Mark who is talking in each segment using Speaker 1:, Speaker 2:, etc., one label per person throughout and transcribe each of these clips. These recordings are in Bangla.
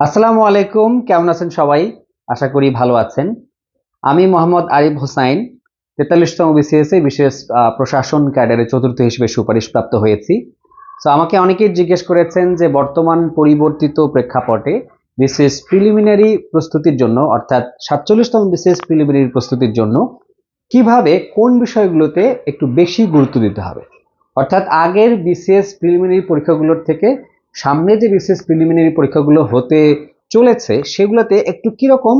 Speaker 1: আসসালামু আলাইকুম, কেমন আছেন সবাই? আশা করি ভালো আছেন। আমি মোহাম্মদ আরিফ হোসাইন, তেতাল্লিশতম বিসিএস এ বিশেষ প্রশাসন ক্যাডারে চতুর্থ হিসেবে সুপারিশপ্রাপ্ত হয়েছি। তো আমাকে অনেকেই জিজ্ঞেস করেছেন যে বর্তমান পরিবর্তিত প্রেক্ষাপটে বিসিএস প্রিলিমিনারি প্রস্তুতির জন্য, অর্থাৎ সাতচল্লিশতম বিশেষ প্রিলিমিনারি প্রস্তুতির জন্য কীভাবে কোন বিষয়গুলোতে একটু বেশি গুরুত্ব দিতে হবে? অর্থাৎ আগের বিসিএস প্রিলিমিনারি পরীক্ষাগুলোর থেকে সামনে যে বিশেষ প্রিলিমিনারি পরীক্ষাগুলো হতে চলেছে, সেগুলোতে একটু কীরকম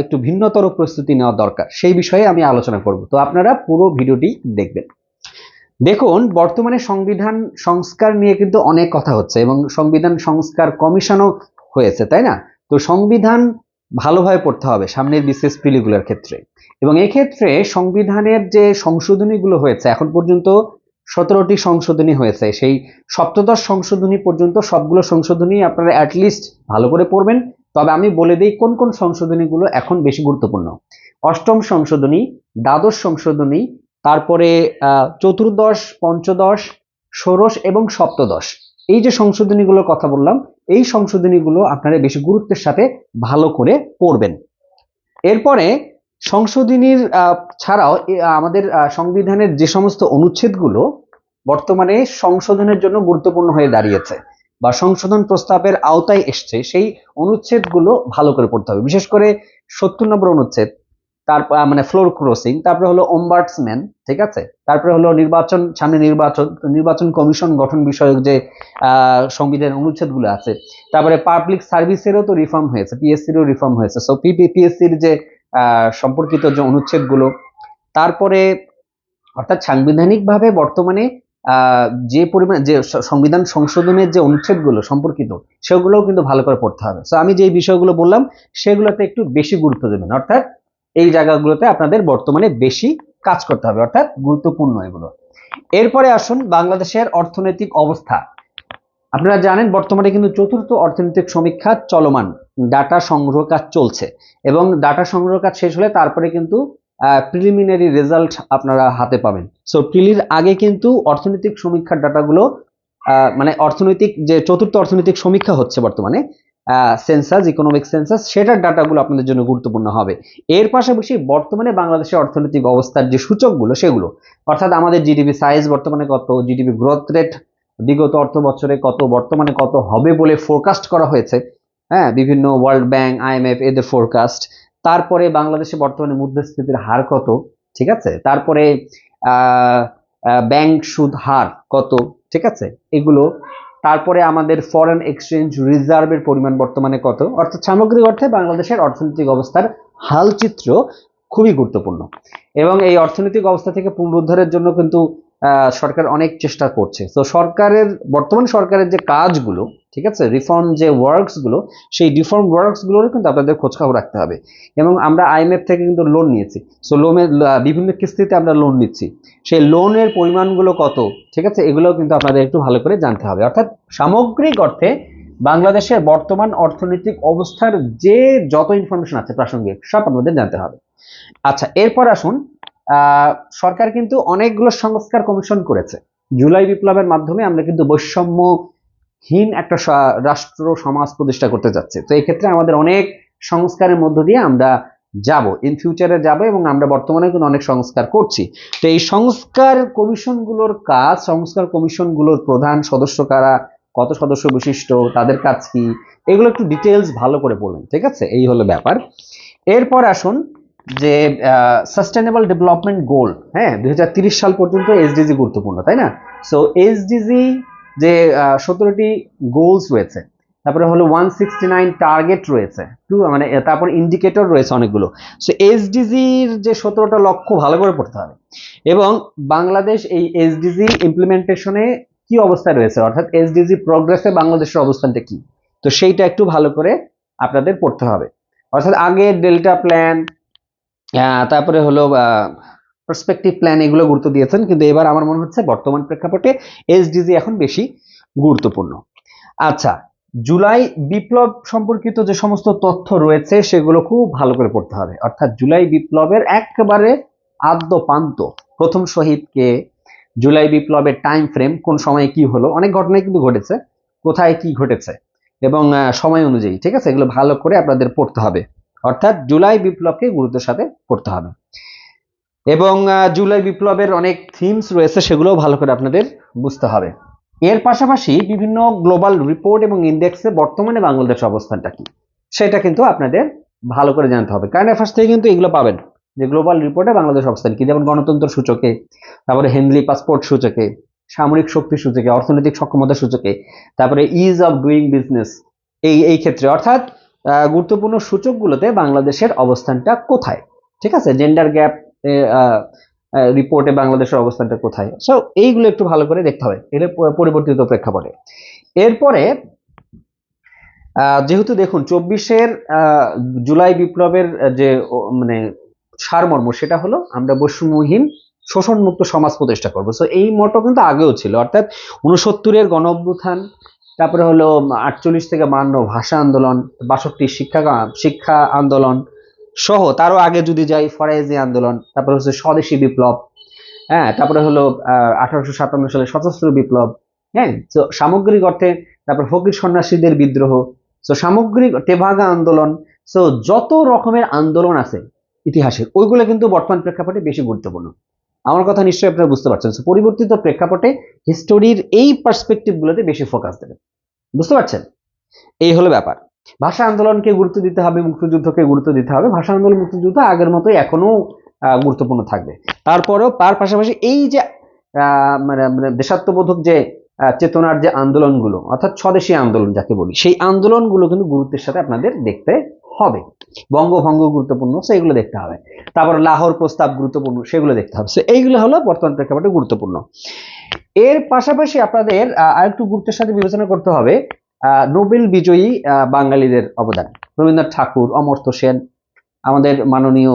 Speaker 1: একটু ভিন্নতর প্রস্তুতি নেওয়া দরকার, সেই বিষয়ে আমি আলোচনা করব। তো আপনারা পুরো ভিডিওটি দেখবেন। দেখুন, বর্তমানে সংবিধান সংস্কার নিয়ে কিন্তু অনেক কথা হচ্ছে এবং সংবিধান সংস্কার কমিশনও হয়েছে, তাই না? তো সংবিধান ভালোভাবে পড়তে হবে সামনের বিশেষ পিলিগুলোর ক্ষেত্রে। এবং এক্ষেত্রে সংবিধানের যে সংশোধনীগুলো হয়েছে, এখন পর্যন্ত সতেরোটি সংশোধনী হয়েছে। সেই সপ্তদশ সংশোধনী পর্যন্ত সবগুলো সংশোধনী আপনারা অ্যাটলিস্ট ভালো করে পড়বেন। তবে আমি বলে দিই কোন কোন সংশোধনীগুলো এখন বেশি গুরুত্বপূর্ণ। অষ্টম সংশোধনী, দ্বাদশ সংশোধনী, তারপরে চতুর্দশ, পঞ্চদশ, ষোড়শ এবং সপ্তদশ। এই যে সংশোধনীগুলোর কথা বললাম, এই সংশোধনীগুলো আপনারা বেশি গুরুত্বের সাথে ভালো করে পড়বেন। এরপরে সংশোধনীর ছাড়াও আমাদের সংবিধানের যে সমস্ত অনুচ্ছেদগুলো বর্তমানে সংশোধনের জন্য গুরুত্বপূর্ণ হয়ে দাঁড়িয়েছে বা সংশোধন প্রস্তাবের আওতায় এসছে সেই অনুচ্ছেদগুলো ভালো করে পড়তে হবে। বিশেষ করে সত্তর নম্বর অনুচ্ছেদ তারপর মানে ফ্লোর ক্রসিং তারপরে হলো ওম্বার্টসম্যান ঠিক আছে? তারপরে হলো নির্বাচন সামনে নির্বাচন নির্বাচন কমিশন গঠন বিষয়ক যে সংবিধান অনুচ্ছেদগুলো আছে তারপরে পাবলিক সার্ভিসেরও তো রিফর্ম হয়েছে পিএসসিরও রিফর্ম হয়েছে। সো পিপিএসসির যে আহ, সম্পর্কিত যে অনুচ্ছেদগুলো, তারপরে অর্থাৎ সাংবিধানিকভাবে বর্তমানে যে পরিমাণ, যে সংবিধান সংশোধনের যে অনুচ্ছেদগুলো সম্পর্কিত, সেগুলোও কিন্তু ভালো করে পড়তে হবে। তো আমি যে বিষয়গুলো বললাম, সেগুলোতে একটু বেশি গুরুত্ব দেবেন। অর্থাৎ এই জায়গাগুলোতে আপনাদের বর্তমানে বেশি কাজ করতে হবে, অর্থাৎ গুরুত্বপূর্ণ এগুলো। এরপরে আসুন বাংলাদেশের অর্থনৈতিক অবস্থা। আপনারা জানেন, বর্তমানে কিন্তু চতুর্থ অর্থনৈতিক সমীক্ষা চলমান। ডাটা সংগ্রহ কাজ চলছে এবং ডাটা সংগ্রহ কাজ শেষ হলে তারপরে কিন্তু প্রিলিমিনারি রেজাল্ট আপনারা হাতে পাবেন। সো প্রিলির আগে কিন্তু অর্থনৈতিক সমীক্ষার ডাটাগুলো মানে অর্থনৈতিক যে চতুর্থ অর্থনৈতিক সমীক্ষা হচ্ছে বর্তমানে সেন্সাস ইকোনমিক সেন্সাস সেটার ডাটাগুলো আপনাদের জন্য গুরুত্বপূর্ণ হবে। এর পাশাপাশি বর্তমানে বাংলাদেশের অর্থনৈতিক অবস্থার যে সূচকগুলো, সেগুলো, অর্থাৎ আমাদের জিডিপি সাইজ বর্তমানে কত জিডিপি গ্রোথ রেট বিগত অর্থ বছরে কত, বর্তমানে কত হবে বলে ফোরকাস্ট করা হয়েছে। হ্যাঁ বিভিন্ন ওয়ার্ল্ড ব্যাংক আইএমএফ এদের ফোরকাস্ট তারপরে বাংলাদেশে বর্তমানে মুদ্রাস্ফীতির হার কত? ঠিক আছে? তারপরে ব্যাংক সুদ হার কত? ঠিক আছে? এগুলো। তারপরে আমাদের ফরেন এক্সচেঞ্জ রিজার্ভের পরিমাণ বর্তমানে কত? অর্থাৎ সামগ্রিক অর্থে বাংলাদেশের অর্থনৈতিক অবস্থার হালচিত্র খুবই গুরুত্বপূর্ণ। এবং এই অর্থনৈতিক অবস্থা থেকে পুনরুদ্ধারের জন্য কিন্তু সরকার অনেক চেষ্টা করছে। তো সরকারের, বর্তমান সরকারের যে কাজগুলো, ঠিক আছে রিফর্ম যে ওয়ার্কসগুলো সেই রিফর্ম ওয়ার্কসগুলোরও কিন্তু আপনাদের খোঁজখবর রাখতে হবে। এবং আমরা আইএমএফ থেকে কিন্তু লোন নিয়েছি। সো লোনের বিভিন্ন কিস্তিতে আমরা লোন নিচ্ছি। সেই লোনের পরিমাণগুলো কত, ঠিক আছে, এগুলোও কিন্তু আপনাদের একটু ভালো করে জানতে হবে। অর্থাৎ সামগ্রিক অর্থে বাংলাদেশের বর্তমান অর্থনৈতিক অবস্থার যে যত ইনফরমেশন আছে প্রাসঙ্গিক, সব আপনাদের জানতে হবে। আচ্ছা এরপর আসুন সরকার কিন্তু অনেকগুলো সংস্কার কমিশন করেছে। জুলাই বিপ্লবের মাধ্যমে আমরা কিন্তু বৈষম্যহীন একটা রাষ্ট্র, সমাজ প্রতিষ্ঠা করতে যাচ্ছে তো এই ক্ষেত্রে আমাদের অনেক সংস্কারের মধ্য দিয়ে আমরা যাব ইন ফিউচারে যাব এবং আমরা বর্তমানে কিন্তু অনেক সংস্কার করছি। তো এই সংস্কার কমিশনগুলোর কাজ, সংস্কার কমিশনগুলোর প্রধান সদস্য কারা, কত সদস্য বিশিষ্ট, তাদের কাজ কি, এগুলো একটু ডিটেলস ভালো করে পড়বেন ঠিক আছে? এই হলো ব্যাপার। এরপর আসুন যে সাস্টেনেবল ডেভেলপমেন্ট গোল হ্যাঁ দুই সাল পর্যন্ত এসডিজি গুরুত্বপূর্ণ, তাই না? সো এসডিজি যে সতেরোটি গোলস রয়েছে, তারপরে হলো ওয়ান সিক্সটি নাইন টার্গেট রয়েছে, টু মানে তারপর ইন্ডিকেটর রয়েছে অনেকগুলো। সো এসডিজির যে সতেরোটা লক্ষ্য ভালো করে পড়তে হবে। এবং বাংলাদেশ এই এসডিজি ইমপ্লিমেন্টেশনে কি অবস্থায় রয়েছে? অর্থাৎ এসডিজি প্রোগ্রেসে বাংলাদেশের অবস্থানটা কি? তো সেইটা একটু ভালো করে আপনাদের পড়তে হবে। অর্থাৎ আগে ডেল্টা প্ল্যান তারপরে হলো পার্সপেক্টিভ প্ল্যান এগুলো গুরুত্ব দিয়েছেন, কিন্তু এবার আমার মনে হচ্ছে বর্তমান প্রেক্ষাপটে এসডিজি এখন বেশি গুরুত্বপূর্ণ। আচ্ছা জুলাই বিপ্লব সম্পর্কিত যে সমস্ত তথ্য রয়েছে, সেগুলো খুব ভালো করে পড়তে হবে। অর্থাৎ জুলাই বিপ্লবের একেবারে আদ্য পান্ত প্রথম শহীদকে জুলাই বিপ্লবের টাইম ফ্রেম কোন সময়ে কি হলো, অনেক ঘটনাই কিন্তু ঘটেছে, কোথায় কি ঘটেছে, এবং সময় অনুযায়ী, ঠিক আছে? এগুলো ভালো করে আপনাদের পড়তে হবে। অর্থাৎ জুলাই বিপ্লবকে গুরুত্বের সাথে পড়তে হবে। এবং জুলাই বিপ্লবের অনেক থিমস রয়েছে, সেগুলোও ভালো করে আপনাদের বুঝতে হবে। এর পাশাপাশি বিভিন্ন গ্লোবাল রিপোর্ট এবং ইন্ডেক্সে বর্তমানে বাংলাদেশের অবস্থানটা কি, সেটা কিন্তু আপনাদের ভালো করে জানতে হবে। কারেন্ট অ্যাফেয়ার্স থেকে কিন্তু এগুলো পাবেন, যে গ্লোবাল রিপোর্টে বাংলাদেশ অবস্থান কি। যেমন গণতন্ত্র সূচকে, তারপরে হেনলি পাসপোর্ট সূচকে, সামরিক শক্তি সূচকে, অর্থনৈতিক সক্ষমতা সূচকে, তারপরে ইজ অফ ডুইং বিজনেস এই এই ক্ষেত্রে। অর্থাৎ গুরুত্বপূর্ণ সূচকগুলোতে বাংলাদেশের অবস্থানটা কোথায়? ঠিক আছে? জেন্ডার গ্যাপ রিপোর্টে বাংলাদেশের অবস্থানটা কোথায়? সো এইগুলো একটু ভালো করে দেখতে হবে। প- পরিবর্তিত প্রেক্ষাপটে। এরপরে যেহেতু দেখুন, চব্বিশের জুলাই বিপ্লবের যে মানে সারমর্ম, সেটা হলো আমরা বৈষম্যহীন, শোষণমুক্ত সমাজ প্রতিষ্ঠা করব। সো এই মতো কিন্তু আগেও ছিল। অর্থাৎ উনসত্তরের গণ অভ্যুত্থান তারপরে হলো আটচল্লিশ থেকে বান্ন ভাষা আন্দোলন, বাষট্টি শিক্ষা শিক্ষা আন্দোলন সহ, তারও আগে যদি যাই, ফরাইজি আন্দোলন, তারপরে হচ্ছে স্বদেশী বিপ্লব হ্যাঁ তারপরে হলো আঠারোশো সাতান্ন সালে সশস্ত্র বিপ্লব হ্যাঁ তো সামগ্রিক অর্থে, তারপর ফকির সন্ন্যাসীদের বিদ্রোহ, তো সামগ্রিক তেভাগা আন্দোলন সো যত রকমের আন্দোলন আছে ইতিহাসের ওইগুলো কিন্তু বর্তমান প্রেক্ষাপটে বেশি গুরুত্বপূর্ণ। আমার কথা নিশ্চয়ই আপনারা বুঝতে পারছেন। পরিবর্তিত প্রেক্ষাপটে হিস্টোরির এই পার্সপেক্টিভ গুলোতে বেশি ফোকাস দেবেন বুঝতে পারছেন? এই হলো ব্যাপার। ভাষা আন্দোলনকে গুরুত্ব দিতে হবে, মুক্তিযুদ্ধকে গুরুত্ব দিতে হবে। ভাষা আন্দোলন, মুক্তিযুদ্ধ আগের মতোই এখনও গুরুত্বপূর্ণ থাকবে। তারপরেও তার পাশাপাশি এই যে মানে মানে দেশাত্মবোধক যে চেতনার যে আন্দোলনগুলো, অর্থাৎ স্বদেশী আন্দোলন যাকে বলি, সেই আন্দোলনগুলো কিন্তু গুরুত্বের সাথে আপনাদের দেখতে হবে। বঙ্গভঙ্গ গুরুত্বপূর্ণ সেগুলো দেখতে হবে। তারপর লাহোর প্রস্তাব গুরুত্বপূর্ণ, সেগুলো দেখতে হবে। এইগুলো হলো বর্তমান প্রেক্ষাপটে গুরুত্বপূর্ণ। এর পাশাপাশি আপনাদের আরেকটু গুরুত্বের সাথে বিবেচনা করতে হবে নোবেল বিজয়ী বাঙালিদের অবদান। রবীন্দ্রনাথ ঠাকুর, অমর্ত্য সেন, আমাদের মাননীয়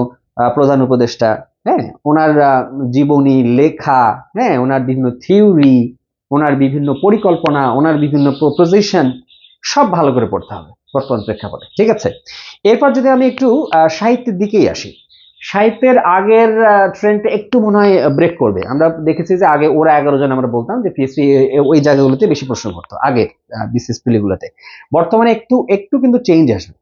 Speaker 1: প্রধান উপদেষ্টা হ্যাঁ? ওনার জীবনী, লেখা হ্যাঁ? ওনার বিভিন্ন থিওরি, ওনার বিভিন্ন পরিকল্পনা, ওনার বিভিন্ন প্রপোজিশন, সব ভালো করে পড়তে হবে। বর্তমান প্রেক্ষাপটে। ঠিক আছে? এরপর যদি আমি একটু সাহিত্যের দিকেই আসি। সাহিত্যের আগের ট্রেন্ডটা একটু মনে হয় ব্রেক করবে। আমরা দেখেছি যে আগে ওরা এগারো জন আমরা বলতাম যে পিএসসি ওই জায়গাগুলোতে বেশি প্রশ্ন করতো, আগে বিসিএস গুলোতে। বর্তমানে একটু একটু কিন্তু চেঞ্জ আসবে।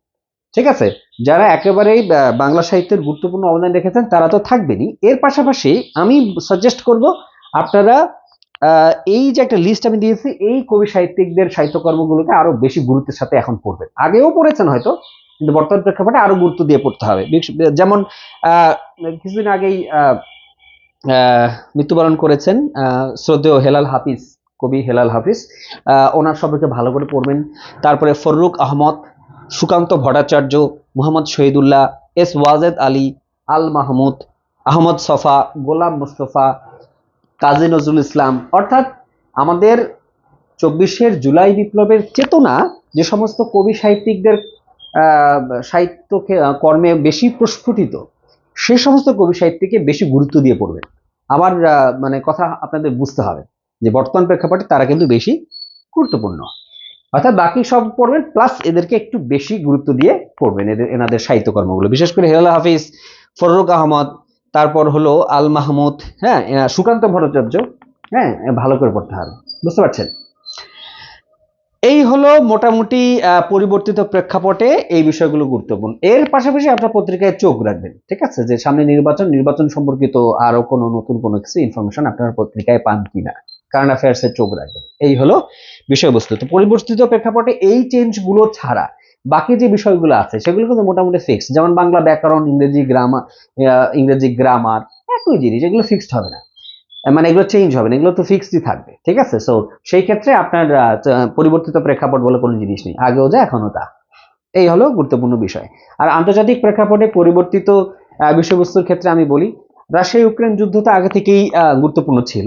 Speaker 1: ঠিক আছে? যারা একেবারেই বাংলা সাহিত্যের গুরুত্বপূর্ণ অবদান রেখেছেন, তারা তো থাকবেনই। এর পাশাপাশি আমি সাজেস্ট করব, আপনারা এই যে একটা লিস্ট আমি দিয়েছি, এই কবি সাহিত্যিকদের সাহিত্যকর্মগুলোকে আরও বেশি গুরুত্বের সাথে এখন পড়বেন। আগেও পড়েছেন হয়তো, কিন্তু বর্তমান প্রেক্ষাপটে আরও গুরুত্ব দিয়ে পড়তে হবে। যেমন কিছুদিন আগেই মৃত্যুবরণ করেছেন শ্রদ্ধেয় হেলাল হাফিজ, কবি হেলাল হাফিজ। ওনার সম্পর্কে ভালো করে পড়বেন। তারপরে ফররুক আহমদ, সুকান্ত ভট্টাচার্য, মোহাম্মদ শহীদুল্লাহ, এস ওয়াজেদ আলী, আল মাহমুদ, আহমদ সফা, গোলাম মুস্তফা কাজী নজরুল ইসলাম। অর্থাৎ আমাদের চব্বিশের জুলাই বিপ্লবের চেতনা যে সমস্ত কবি সাহিত্যিকদের সাহিত্য কর্মে বেশি প্রস্ফুটিত, সে সমস্ত কবি সাহিত্যিককে বেশি গুরুত্ব দিয়ে পড়বেন আমার মানে কথা আপনাদের বুঝতে হবে যে বর্তমান প্রেক্ষাপটে তারা কিন্তু বেশি গুরুত্বপূর্ণ। অর্থাৎ বাকি সব পড়বেন, প্লাস এদেরকে একটু বেশি গুরুত্ব দিয়ে পড়বেন এদের, এনাদের সাহিত্যকর্মগুলো বিশেষ করে হেলাল হাফিজ, ফররুক আহমদ তারপর হলো আল মাহমুদ হ্যাঁ সুকান্ত ভট্টাচার্য হ্যাঁ ভালো করে পড়তে হবে, বুঝতে পারছেন? এই হলো মোটামুটি পরিবর্তিত প্রেক্ষাপটে এই বিষয়গুলো গুরুত্বপূর্ণ। এর পাশাপাশি আপনার পত্রিকায় চোখ রাখবেন, ঠিক আছে? যে সামনে নির্বাচন নির্বাচন সম্পর্কিত আরও কোনো নতুন কোনো কিছু ইনফরমেশন আপনার পত্রিকায় পান কিনা কারেন্ট অ্যাফেয়ার্স এর চোখ রাখবেন। এই হলো বিষয়বস্তু। তো পরিবর্তিত প্রেক্ষাপটে এই চেঞ্জগুলো ছাড়া বাকি যে বিষয়গুলো আছে, সেগুলো কিন্তু মোটামুটি ফিক্স যেমন বাংলা ব্যাকরণ, ইংরেজি গ্রামার ইংরেজি গ্রামার একই জিনিস, এগুলো ফিক্সড হবে না। মানে এগুলো চেঞ্জ হবে না, এগুলো তো ফিক্সডই থাকবে, ঠিক আছে? সো সেই ক্ষেত্রে আপনার পরিবর্তিত প্রেক্ষাপট বলে কোনো জিনিস নেই, আগেও যা এখনও তা। এই হলো গুরুত্বপূর্ণ বিষয়। আর আন্তর্জাতিক প্রেক্ষাপটে পরিবর্তিত বিষয়বস্তুর ক্ষেত্রে আমি বলি রাশিয়া ইউক্রেন যুদ্ধ তো আগে থেকেই গুরুত্বপূর্ণ ছিল।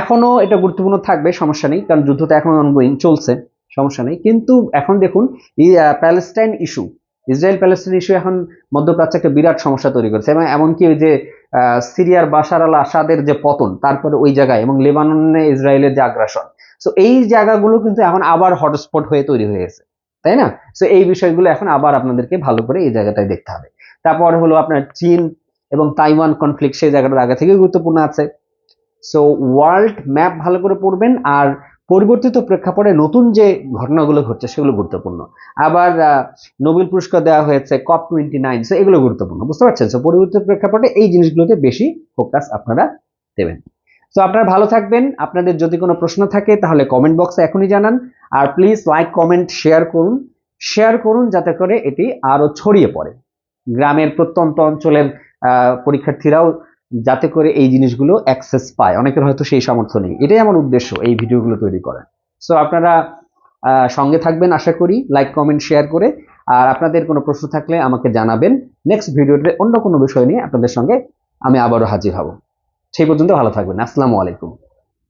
Speaker 1: এখনও এটা গুরুত্বপূর্ণ থাকবে, সমস্যা নেই, কারণ যুদ্ধটা এখন অনগোয়িং চলছে। সমস্যা নেই। কিন্তু এখন দেখুন Palestine issue Israel Palestine issue এখন মধ্যপ্রাচ্যে একটা বিরাট সমস্যা তৈরি করেছে। এবং এমনকি ওই যে সিরিয়ার বাশার আল আসাদের যে পতন, তারপরে ওই জায়গায় এবং লেবাননে ইসরায়েলের যে আগ্রাসন। সো এই জায়গাগুলো কিন্তু এখন আবার হটস্পট হয়ে তৈরি হয়ে গেছে, তাই না? সো এই বিষয়গুলো এখন আবার আপনাদেরকে ভালো করে এই জায়গাটায় দেখতে হবে। তারপর হলো আপনার চীন এবং তাইওয়ান কনফ্লিক্ট সেই জায়গাটার আগে থেকে গুরুত্বপূর্ণ আছে। সো ওয়ার্ল্ড ম্যাপ ভালো করে পড়বেন আর পরিবর্তিত প্রেক্ষাপটে নতুন যে ঘটনাগুলো ঘটছে সেগুলো গুরুত্বপূর্ণ। আবার নোবেল পুরস্কার দেওয়া হয়েছে কপ টোয়েন্টি নাইন এগুলো গুরুত্বপূর্ণ, বুঝতে পারছেন? তো পরিবর্তিত প্রেক্ষাপটে এই জিনিসগুলোতে বেশি ফোকাস আপনারা দেবেন। তো আপনারা ভালো থাকবেন। আপনাদের যদি কোনো প্রশ্ন থাকে, তাহলে কমেন্ট বক্সে এখনই জানান। আর প্লিজ লাইক কমেন্ট শেয়ার করুন। শেয়ার করুন যাতে করে এটি আরও ছড়িয়ে পড়ে। গ্রামের প্রত্যন্ত অঞ্চলের পরীক্ষার্থীরাও যাতে করে এই জিনিসগুলো অ্যাক্সেস পায়। অনেকের হয়তো সেই সামর্থ্য নেই। এটাই আমার উদ্দেশ্য এই ভিডিওগুলো তৈরি করা সো আপনারা সঙ্গে থাকবেন আশা করি। লাইক কমেন্ট শেয়ার করে। আর আপনাদের কোনো প্রশ্ন থাকলে আমাকে জানাবেন। নেক্সট ভিডিওতে অন্য কোনো বিষয় নিয়ে আপনাদের সঙ্গে আমি আবারও হাজির হব। সেই পর্যন্ত ভালো থাকবেন। আসসালামু আলাইকুম।